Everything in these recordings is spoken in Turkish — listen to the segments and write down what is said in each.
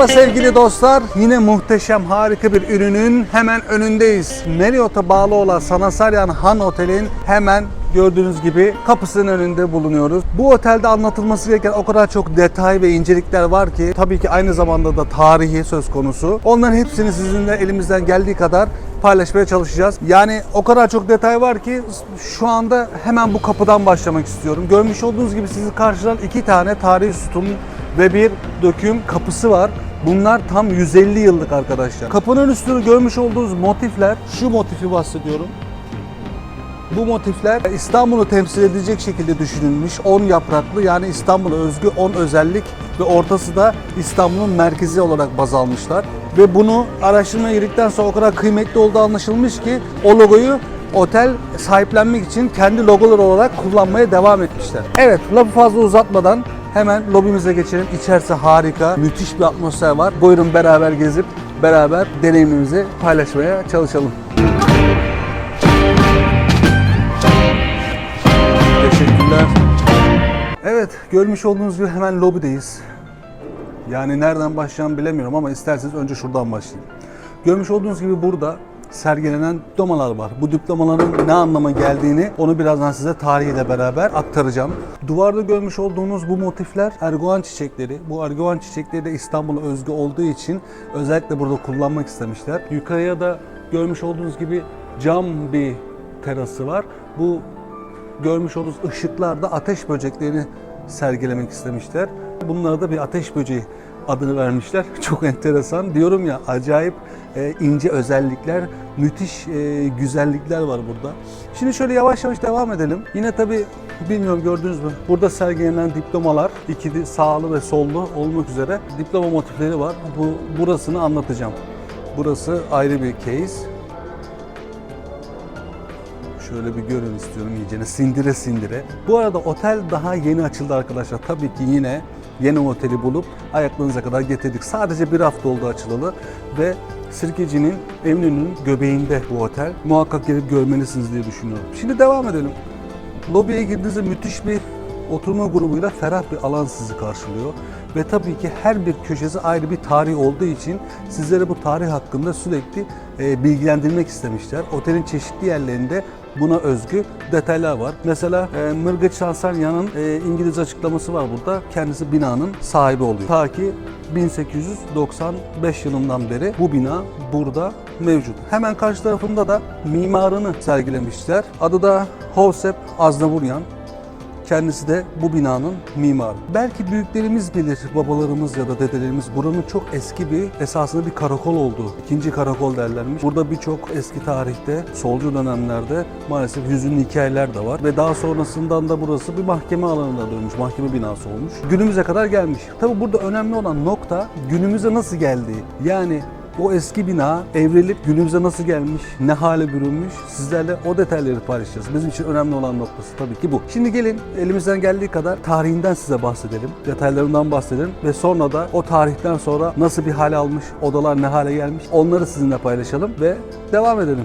Merhaba sevgili dostlar. Yine muhteşem harika bir ürünün hemen önündeyiz. Marriott'a bağlı olan Sanasaryan Han Otel'in hemen gördüğünüz gibi kapısının önünde bulunuyoruz. Bu otelde anlatılması gereken o kadar çok detay ve incelikler var ki tabii ki aynı zamanda da tarihi söz konusu. Onların hepsini sizinle elimizden geldiği kadar paylaşmaya çalışacağız. Yani o kadar çok detay var ki şu anda hemen bu kapıdan başlamak istiyorum. Görmüş olduğunuz gibi sizi karşılayan iki tane tarihi sütun ve bir döküm kapısı var. Bunlar tam 150 yıllık arkadaşlar. Kapının üstünü görmüş olduğunuz motifler, şu motifi bahsediyorum. Bu motifler İstanbul'u temsil edecek şekilde düşünülmüş. 10 yapraklı yani İstanbul'a özgü 10 özellik ve ortası da İstanbul'un merkezi olarak baz almışlar. Ve bunu araştırmaya girdikten sonra o kadar kıymetli olduğu anlaşılmış ki o logoyu otel sahiplenmek için kendi logoları olarak kullanmaya devam etmişler. Evet lafı fazla uzatmadan hemen lobimize geçelim. İçerisi harika, müthiş bir atmosfer var. Buyurun beraber gezip beraber deneyimimizi paylaşmaya çalışalım. Teşekkürler. Evet, görmüş olduğunuz gibi hemen lobideyiz. Yani nereden başlayacağımı bilemiyorum ama isterseniz önce şuradan başlayayım. Görmüş olduğunuz gibi burada sergilenen diplomalar var. Bu diplomaların ne anlama geldiğini onu birazdan size tarihiyle beraber aktaracağım. Duvarda görmüş olduğunuz bu motifler erguvan çiçekleri. Bu erguvan çiçekleri de İstanbul'a özgü olduğu için özellikle burada kullanmak istemişler. Yukarıya da görmüş olduğunuz gibi cam bir terası var. Bu görmüş olduğunuz ışıklarda ateş böceklerini sergilemek istemişler. Bunlara da bir ateş böceği adını vermişler. Çok enteresan. Diyorum ya acayip e, ince özellikler, müthiş e, güzellikler var burada. Şimdi şöyle yavaş yavaş devam edelim. Yine tabii bilmiyorum gördünüz mü? Burada sergilenen diplomalar ikili sağlı ve sollu olmak üzere diploma motifleri var. Bu burasını anlatacağım. Burası ayrı bir case. Şöyle bir görün istiyorum iyicene sindire sindire. Bu arada otel daha yeni açıldı arkadaşlar. Tabii ki yine yeni oteli bulup ayaklarınıza kadar getirdik. Sadece bir hafta oldu açılalı ve Sirkeci'nin Eminönü'nün göbeğinde bu otel. Muhakkak gelip görmelisiniz diye düşünüyorum. Şimdi devam edelim. Lobiye girdiğinizde müthiş bir oturma grubuyla ferah bir alan sizi karşılıyor. Ve tabii ki her bir köşesi ayrı bir tarih olduğu için sizlere bu tarih hakkında sürekli e, bilgilendirmek istemişler. Otelin çeşitli yerlerinde buna özgü detaylar var. Mesela e, Mırgıç Sansarya'nın e, İngiliz açıklaması var burada. Kendisi binanın sahibi oluyor. Ta ki 1895 yılından beri bu bina burada mevcut. Hemen karşı tarafında da mimarını sergilemişler. Adı da Hovsep Aznavuryan. Kendisi de bu binanın mimarı. Belki büyüklerimiz bilir, babalarımız ya da dedelerimiz buranın çok eski bir, esasında bir karakol olduğu. ikinci karakol derlermiş. Burada birçok eski tarihte, solcu dönemlerde maalesef hüzünlü hikayeler de var. Ve daha sonrasından da burası bir mahkeme alanına dönmüş, mahkeme binası olmuş. Günümüze kadar gelmiş. Tabi burada önemli olan nokta günümüze nasıl geldiği. Yani o eski bina evrilip günümüze nasıl gelmiş, ne hale bürünmüş sizlerle o detayları paylaşacağız. Bizim için önemli olan noktası tabii ki bu. Şimdi gelin elimizden geldiği kadar tarihinden size bahsedelim, detaylarından bahsedelim ve sonra da o tarihten sonra nasıl bir hale almış, odalar ne hale gelmiş onları sizinle paylaşalım ve devam edelim.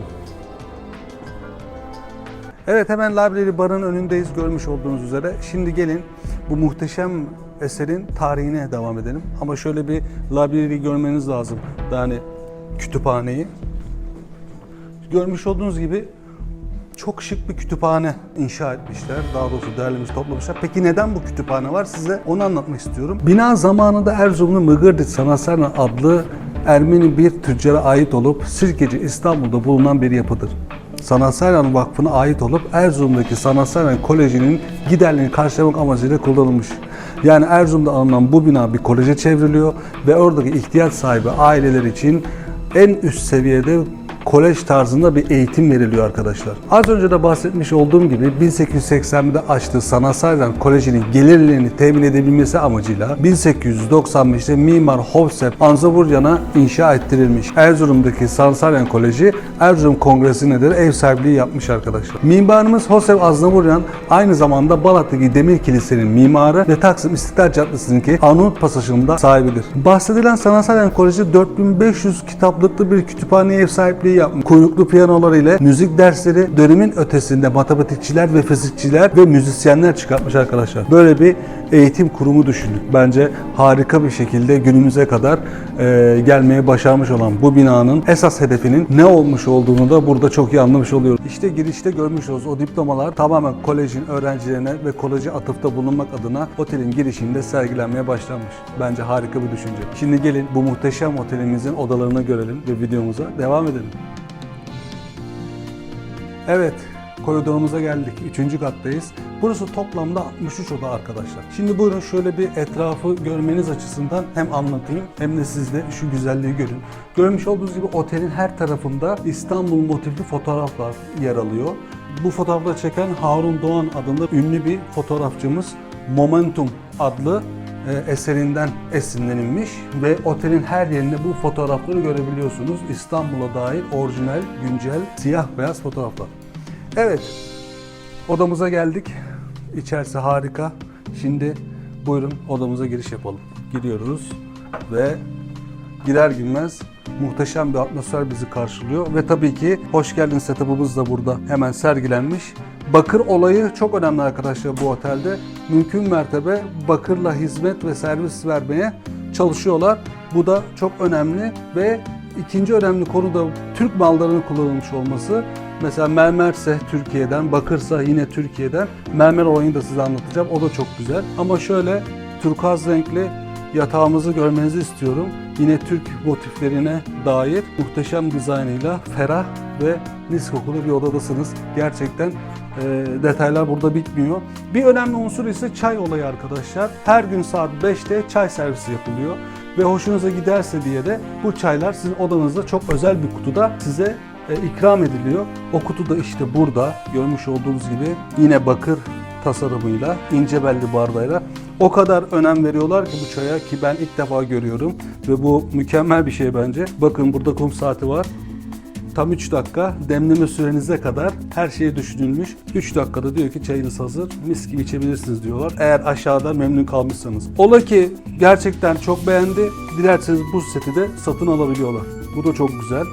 Evet hemen Library Bar'ın önündeyiz görmüş olduğunuz üzere. Şimdi gelin bu muhteşem eserin tarihine devam edelim. Ama şöyle bir library görmeniz lazım. Yani kütüphaneyi. Görmüş olduğunuz gibi çok şık bir kütüphane inşa etmişler. Daha doğrusu derlemiş, toplamışlar. Peki neden bu kütüphane var? Size onu anlatmak istiyorum. Bina zamanında Erzurumlu Mıgırdit Sanatserna adlı Ermeni bir tüccara ait olup Sirkeci İstanbul'da bulunan bir yapıdır. Sanatsal Vakfı'na ait olup Erzurum'daki Sanatsal Koleji'nin giderlerini karşılamak amacıyla kullanılmış. Yani Erzurum'da alınan bu bina bir koleje çevriliyor ve oradaki ihtiyaç sahibi aileler için en üst seviyede kolej tarzında bir eğitim veriliyor arkadaşlar. Az önce de bahsetmiş olduğum gibi 1881'de açtığı Sanatsal Koleji'nin gelirlerini temin edebilmesi amacıyla 1895'te Mimar Hovsep Anzaburyan'a inşa ettirilmiş. Erzurum'daki Sanatsal Koleji Erzurum Kongresi'ne de ev sahipliği yapmış arkadaşlar. Mimarımız Hosef Aznavuryan aynı zamanda Balat'taki Demir Kilise'nin mimarı ve Taksim İstiklal Caddesi'ndeki Arnavut Pasajı'nda sahibidir. Bahsedilen Sanatsal Koleji 4500 kitaplıklı bir kütüphaneye ev sahipliği yapmış. Kuyruklu piyanolar ile müzik dersleri dönemin ötesinde matematikçiler ve fizikçiler ve müzisyenler çıkartmış arkadaşlar. Böyle bir eğitim kurumu düşünün. Bence harika bir şekilde günümüze kadar e, gelmeye başarmış olan bu binanın esas hedefinin ne olmuş olduğunu da burada çok iyi anlamış oluyoruz. İşte girişte görmüş oluruz o diplomalar tamamen kolejin öğrencilerine ve koleje atıfta bulunmak adına otelin girişinde sergilenmeye başlanmış. Bence harika bir düşünce. Şimdi gelin bu muhteşem otelimizin odalarını görelim ve videomuza devam edelim. Evet, koridorumuza geldik. Üçüncü kattayız. Burası toplamda 63 oda arkadaşlar. Şimdi buyurun şöyle bir etrafı görmeniz açısından hem anlatayım hem de siz de şu güzelliği görün. Görmüş olduğunuz gibi otelin her tarafında İstanbul motifli fotoğraflar yer alıyor. Bu fotoğrafları çeken Harun Doğan adında ünlü bir fotoğrafçımız Momentum adlı e, eserinden esinlenilmiş ve otelin her yerinde bu fotoğrafları görebiliyorsunuz. İstanbul'a dair orijinal, güncel, siyah beyaz fotoğraflar. Evet, odamıza geldik. İçerisi harika. Şimdi buyurun odamıza giriş yapalım. Giriyoruz ve girer girmez muhteşem bir atmosfer bizi karşılıyor ve tabii ki hoş geldin setup'ımız da burada hemen sergilenmiş. Bakır olayı çok önemli arkadaşlar bu otelde. Mümkün mertebe bakırla hizmet ve servis vermeye çalışıyorlar. Bu da çok önemli ve ikinci önemli konu da Türk mallarının kullanılmış olması. Mesela mermerse Türkiye'den, bakırsa yine Türkiye'den. Mermer olayını da size anlatacağım. O da çok güzel. Ama şöyle turkuaz renkli yatağımızı görmenizi istiyorum. Yine Türk motiflerine dair muhteşem dizaynıyla ferah ve mis kokulu bir odadasınız. Gerçekten e, detaylar burada bitmiyor. Bir önemli unsur ise çay olayı arkadaşlar. Her gün saat 5'te çay servisi yapılıyor. Ve hoşunuza giderse diye de bu çaylar sizin odanızda çok özel bir kutuda size ikram ediliyor. O kutu da işte burada görmüş olduğunuz gibi yine bakır tasarımıyla, ince belli bardağıyla o kadar önem veriyorlar ki bu çaya ki ben ilk defa görüyorum ve bu mükemmel bir şey bence. Bakın burada kum saati var. Tam 3 dakika demleme sürenize kadar her şey düşünülmüş. 3 dakikada diyor ki çayınız hazır. Mis gibi içebilirsiniz diyorlar. Eğer aşağıda memnun kalmışsanız. Ola ki gerçekten çok beğendi. Dilerseniz bu seti de satın alabiliyorlar. Bu da çok güzel.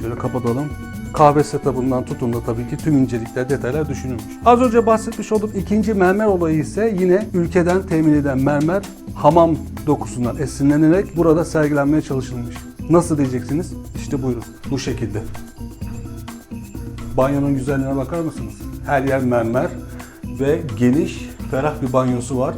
Şöyle kapatalım. Kahve setup'ından tutun da tabii ki tüm incelikler, detaylar düşünülmüş. Az önce bahsetmiş olduğum ikinci mermer olayı ise yine ülkeden temin edilen mermer hamam dokusundan esinlenerek burada sergilenmeye çalışılmış. Nasıl diyeceksiniz? İşte buyurun. Bu şekilde. Banyonun güzelliğine bakar mısınız? Her yer mermer ve geniş, ferah bir banyosu var.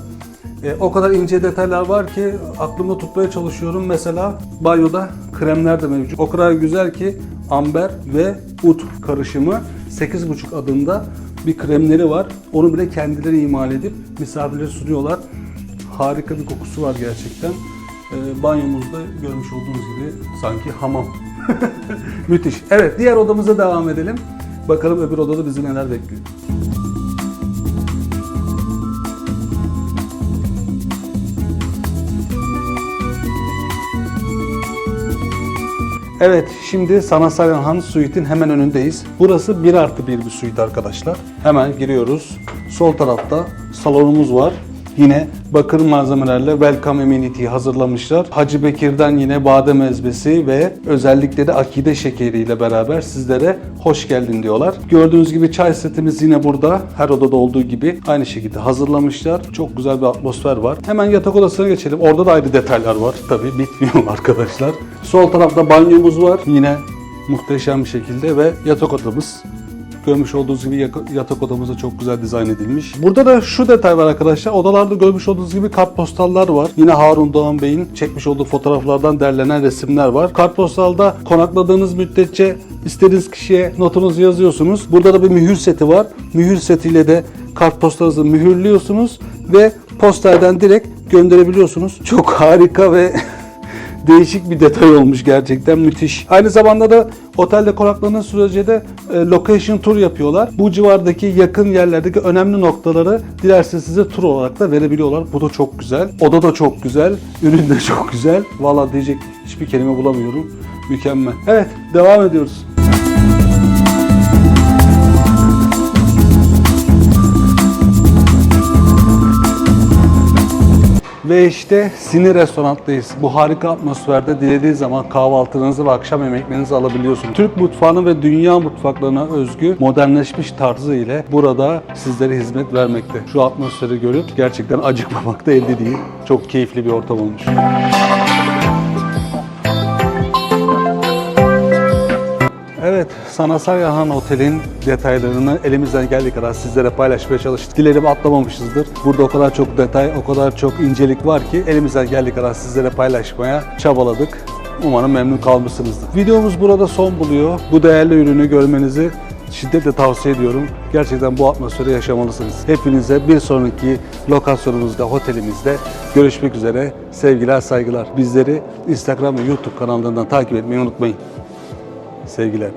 E, o kadar ince detaylar var ki aklımda tutmaya çalışıyorum. Mesela banyoda kremler de mevcut. O kadar güzel ki amber ve ut karışımı 8,5 adında bir kremleri var. Onu bile kendileri imal edip misafirlere sunuyorlar. Harika bir kokusu var gerçekten. E, banyomuzda görmüş olduğunuz gibi sanki hamam. Müthiş. Evet diğer odamıza devam edelim. Bakalım öbür odada bizi neler bekliyor. Evet, şimdi Sanatsal Han Suite'in hemen önündeyiz. Burası 1 artı 1 bir suite arkadaşlar. Hemen giriyoruz. Sol tarafta salonumuz var. Yine bakır malzemelerle welcome amenity hazırlamışlar. Hacı Bekir'den yine badem ezmesi ve özellikle de akide şekeriyle beraber sizlere hoş geldin diyorlar. Gördüğünüz gibi çay setimiz yine burada. Her odada olduğu gibi aynı şekilde hazırlamışlar. Çok güzel bir atmosfer var. Hemen yatak odasına geçelim. Orada da ayrı detaylar var. Tabii bitmiyor arkadaşlar. Sol tarafta banyomuz var. Yine muhteşem bir şekilde ve yatak odamız. Görmüş olduğunuz gibi yatak odamız da çok güzel dizayn edilmiş. Burada da şu detay var arkadaşlar. Odalarda görmüş olduğunuz gibi kartpostallar var. Yine Harun Doğan Bey'in çekmiş olduğu fotoğraflardan derlenen resimler var. Kartpostalda konakladığınız müddetçe istediğiniz kişiye notunuzu yazıyorsunuz. Burada da bir mühür seti var. Mühür setiyle de kartpostalınızı mühürlüyorsunuz ve posterden direkt gönderebiliyorsunuz. Çok harika ve değişik bir detay olmuş gerçekten müthiş. Aynı zamanda da otelde konaklanan sürece de e, location tour yapıyorlar. Bu civardaki yakın yerlerdeki önemli noktaları dilerseniz size tur olarak da verebiliyorlar. Bu da çok güzel. Oda da çok güzel. Ürün de çok güzel. Valla diyecek hiçbir kelime bulamıyorum. Mükemmel. Evet devam ediyoruz. Ve işte Sini Restorant'tayız. Bu harika atmosferde dilediği zaman kahvaltınızı ve akşam yemeklerinizi alabiliyorsunuz. Türk mutfağına ve dünya mutfaklarına özgü modernleşmiş tarzı ile burada sizlere hizmet vermekte. Şu atmosferi görüp gerçekten acıkmamak da elde değil. Çok keyifli bir ortam olmuş. Evet, Sanatsal Yahan Otel'in detaylarını elimizden geldiği kadar sizlere paylaşmaya çalıştık. Dilerim atlamamışızdır. Burada o kadar çok detay, o kadar çok incelik var ki elimizden geldiği kadar sizlere paylaşmaya çabaladık. Umarım memnun kalmışsınızdır. Videomuz burada son buluyor. Bu değerli ürünü görmenizi şiddetle tavsiye ediyorum. Gerçekten bu atmosferi yaşamalısınız. Hepinize bir sonraki lokasyonumuzda, otelimizde görüşmek üzere. Sevgiler, saygılar. Bizleri Instagram ve YouTube kanallarından takip etmeyi unutmayın. Sevgiler.